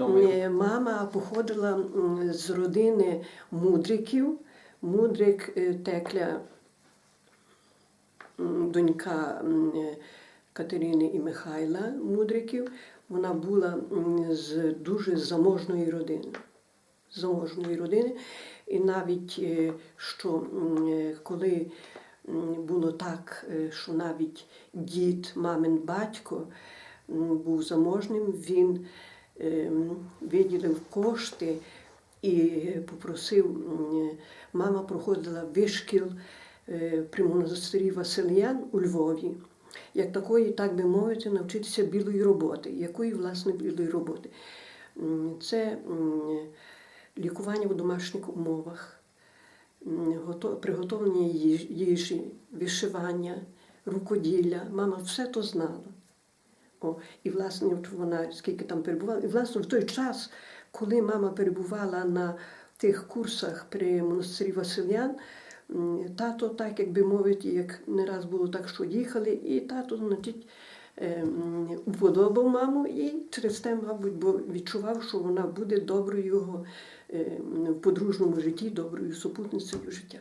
Е, Мама походила з родини мудриків. Мудрик е, Текля, донька е, Катерини і Михайла Мудриків. Вона була з дуже заможної родини. Заможної родини. І навіть е, що коли було так, що навіть дід, мамин батько був заможним, він виділив кошти і попросив, мама проходила вишкіл е, при монастирі Васильян у Львові. Як такої, так би мовити, навчитися білої роботи. Якої, власне, білої роботи? Це лікування в домашніх умовах, приготовлення їжі, вишивання, рукоділля. Мама все то знала. О, і власне от вона скільки там перебувала, і власне в той час, коли мама перебувала на тих курсах при монастирі Васильян, тато, так як би мовити, як не раз було так, що їхали, і тато, значить, е, уподобав маму, і через те, мабуть, бо відчував, що вона буде доброю його е, в подружньому житті, доброю супутницею життя.